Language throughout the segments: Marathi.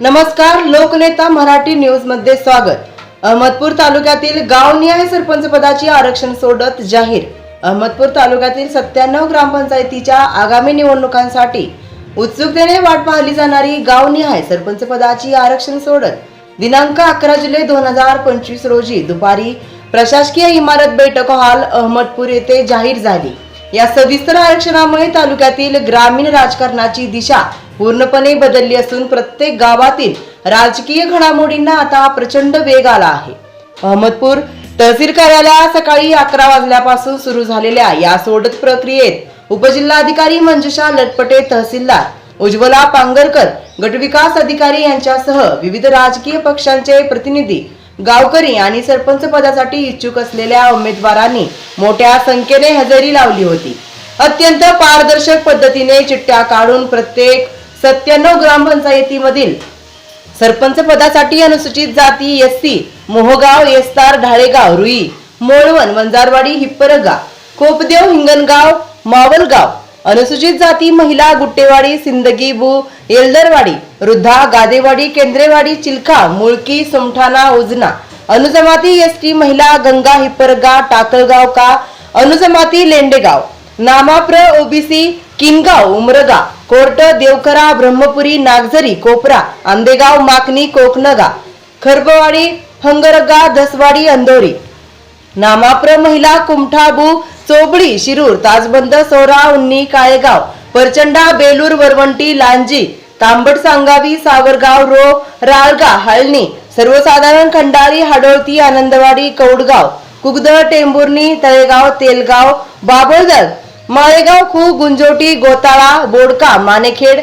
नमस्कार लोकनेता मराठी न्यूजमध्ये स्वागत. अहमदपूर तालुक्यातील गावनिहाय सरपंच पदाची आरक्षण सोडत जाहीर. अहमदपूर तालुक्यातील सत्त्याण्णव ग्रामपंचायतीच्या आगामी निवडणुकांसाठी उत्सुकतेने वाट पाहिली जाणारी गावनिहाय सरपंच पदाची आरक्षण सोडत दिनांक अकरा जुलै दोन हजार पंचवीस रोजी दुपारी प्रशासकीय इमारत बैठक हॉल अहमदपूर येथे जाहीर झाली. या सविस्तर आरक्षणामुळे तालुक्यातील ग्रामीण राजकारणाची दिशा पूर्णपणे बदलली असून प्रत्येक गावातील राजकीय घडामोडींना आता प्रचंड वेग आला आहे. अहमदपूर तहसील कार्यालयात सकाळी अकरा वाजल्यापासून सुरू झालेल्या या सोडत प्रक्रियेत उपजिल्हाधिकारी मंजुषा लटपटे तहसीलदार उज्ज्वला पांगरकर गटविकास अधिकारी यांच्यासह विविध राजकीय पक्षांचे प्रतिनिधी गावकरी आणि सरपंच पदासाठी इच्छुक असलेल्या उमेदवारांनी मोठ्या संख्येने हजेरी लावली होती. अत्यंत पारदर्शक पद्धतीने चिठ्ठ्या काढून प्रत्येक सत्त्याण्णव ग्रामपंचायतीमधील सरपंच पदासाठी अनुसूचित जाती एस सी मोहगाव येस्तार ढाळेगाव रुई मोळवण वंजारवाडी हिप्परगा कोपदेव हिंगणगाव मावलगाव अनुसूचित जाती महिला गुट्टेवाडी सिंदगी बु येलदरवाडी वृद्धा गादेवाडी केंद्रेवाडी चिलखा मुळकी सुमठाणा उजना अनुजमाती एस टी महिला गंगा हिप्परगा टाकळगाव का अनुजमाती लेंडेगाव. नामाप्र ओबीसी किनगाव उमरगा कोर्ट देवकरा ब्रह्मपुरी नागझरी कोपरा आंबेगाव माकणी कोकनगा खरबवाडी हंगरगा धसवाडी अंधोरी नामाप्र महिला कुमठाबू चोबडी शिरूर ताजबंद सोरा उन्नी काळेगाव परचंडा बेलूर वरवंटी लांजी तांबट सांगावी सावरगाव रो राळगा हळणी सर्वसाधारण खंडारी हाडोळती आनंदवाडी कौडगाव कुगद टेंभुर्णी तळेगाव तेलगाव बाबळदर माळेगाव खू गुंजोटी गोताळा बोडका मानेखेड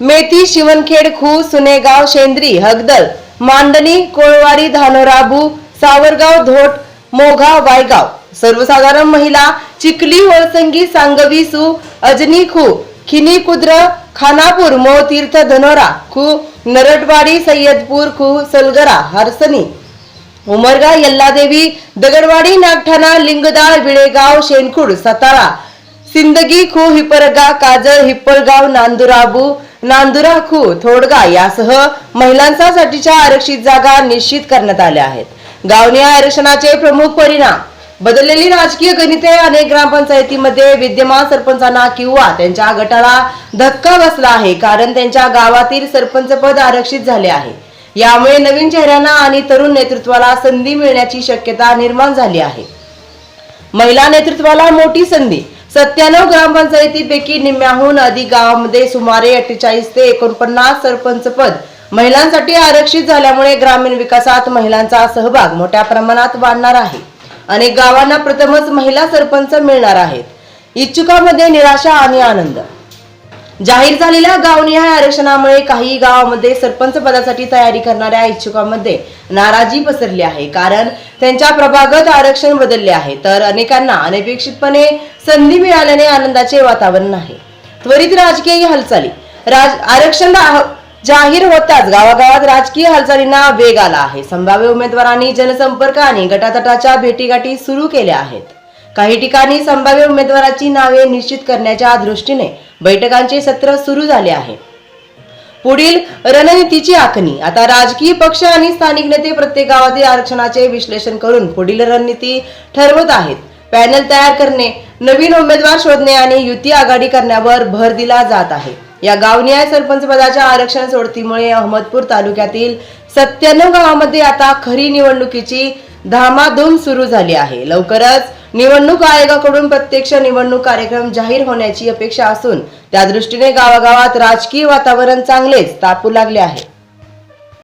मेथी शिवनखेड खू सुनेगाव शेंद्री हगदल मांडणी कोळवारी धानोराबू सावरगाव धोट मोघा वायगाव. सर्वसाधारण महिला चिखली वळसंगी सांगवी सु अजनी खू खिनी कुद्र खानापूर मोतीर्थ धनोरा खू नरटवाडी सय्यदपूर खू सलगरा हरसनी. उमरगा यल्लादेवी दगडवाडी नागठाणा लिंगदार विळेगाव शेनखुड सतारा. सिंदगी खू हिपरगा काजळ हिप्पळगाव नांदुराबू नांदुरा खू थोडगा यासह महिलांसाठीच्या आरक्षित जागा निश्चित करण्यात आल्या आहेत. गावनी आरक्षणाचे प्रमुख परिणाम बदललेली राजकीय गणिते अनेक ग्रामपंचायतीमध्ये विद्यमान सरपंचांना किंवा त्यांच्या गटाला धक्का बसला आहे कारण त्यांच्या गावातील सरपंच पद आरक्षित झाले आहे. यामुळे नवीन चेहऱ्यांना आणि तरुण नेतृत्वाला संधी मिळण्याची शक्यता निर्माण झाली आहे. महिला नेतृत्वाला मोठी संधी सत्त्याण्णव ग्रामपंचायतीपैकी निम्म्याहून अधिक गावामध्ये सुमारे अठ्ठेचाळीस ते एकोणपन्नास सरपंच पद महिलांसाठी आरक्षित झाल्यामुळे ग्रामीण विकासात महिलांचा सहभाग मोठ्या प्रमाणात वाढणार आहे. अनेक गावांना प्रथमच महिला सरपंच मिळणार आहेत. इच्छुकामध्ये निराशा आणि आनंद. जाहीर झालेल्या गावनिहाय आरक्षणामुळे काही गावामध्ये सरपंच पदासाठी तयारी करणाऱ्या इच्छुकांमध्ये नाराजी पसरली आहे. कारण त्यांच्या प्रभागत आरक्षण बदलले आहे. तर अनेकांना अनपेक्षितपणे संधी मिळाल्याने आनंदाचे वातावरण आहे. त्वरित राजकीय हालचाली. राज आरक्षण जाहीर होताच गावागावात राजकीय हालचालींना वेग आला आहे. संभाव्य उमेदवारांनी जनसंपर्क आणि गटातटाच्या भेटीगाठी सुरू केल्या आहेत. काही ठिकाणी संभाव्य उमेदवाराची नावे निश्चित करण्याच्या दृष्टीने बैठकांचे सत्र सुरू झाले आहे. पुढील रणनीतीची आखणी आता राजकीय पक्ष आणि स्थानिक नेते प्रत्येक गावातील आरक्षणाचे विश्लेषण करून पुढील रणनीती ठरवत आहेत. पॅनल तयार करणे नवीन उमेदवार शोधणे आणि युती आघाडी करण्यावर भर दिला जात आहे. या गावनिहाय सरपंच पदाच्या आरक्षण सोडतीमुळे अहमदपूर तालुक्यातील सत्त्याण्णव गावामध्ये आता खरी निवडणुकीची धामाधूम सुरू झाली आहे. लवकरच निवडणूक आयोगाकडून प्रत्यक्ष निवडणूक कार्यक्रम जाहीर होण्याची अपेक्षा असून त्या दृष्टीने गावागावात राजकीय वातावरण चांगलेच तापू लागले आहे.